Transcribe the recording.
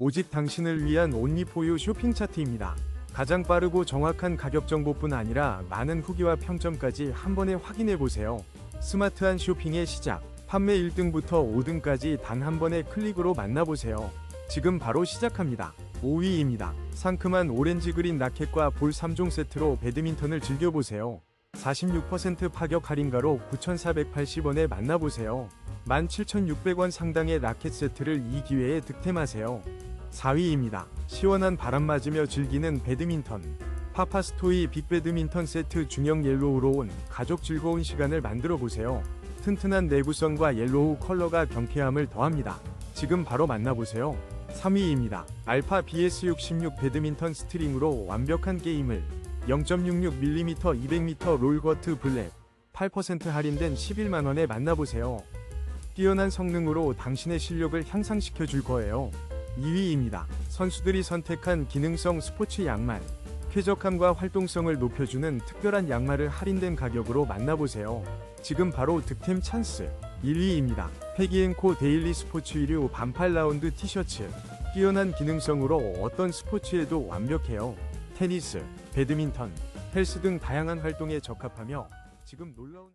오직 당신을 위한 온리포유 쇼핑 차트입니다. 가장 빠르고 정확한 가격 정보뿐 아니라 많은 후기와 평점까지 한 번에 확인해 보세요. 스마트한 쇼핑의 시작. 판매 1등부터 5등까지 단 한 번의 클릭으로 만나보세요. 지금 바로 시작합니다. 5위입니다. 상큼한 오렌지 그린 라켓과 볼 3종 세트로 배드민턴을 즐겨보세요. 46% 파격 할인가로 9,480원에 만나보세요. 17,600원 상당의 라켓 세트를 이 기회에 득템하세요. 4위입니다. 시원한 바람 맞으며 즐기는 배드민턴. 파파스토이 빅배드민턴 세트 중형 옐로우로 온 가족 즐거운 시간을 만들어 보세요. 튼튼한 내구성과 옐로우 컬러가 경쾌함을 더합니다. 지금 바로 만나보세요. 3위입니다. 알파 BS66 배드민턴 스트링으로 완벽한 게임을 0.66mm 200m 롤거트 블랙 8% 할인된 11만원에 만나보세요. 뛰어난 성능으로 당신의 실력을 향상시켜 줄 거예요. 2위입니다. 선수들이 선택한 기능성 스포츠 양말. 쾌적함과 활동성을 높여주는 특별한 양말을 할인된 가격으로 만나보세요. 지금 바로 득템 찬스. 1위입니다. 패기앤코 데일리 스포츠 1류 반팔 라운드 티셔츠. 뛰어난 기능성으로 어떤 스포츠에도 완벽해요. 테니스, 배드민턴, 헬스 등 다양한 활동에 적합하며 지금 놀라운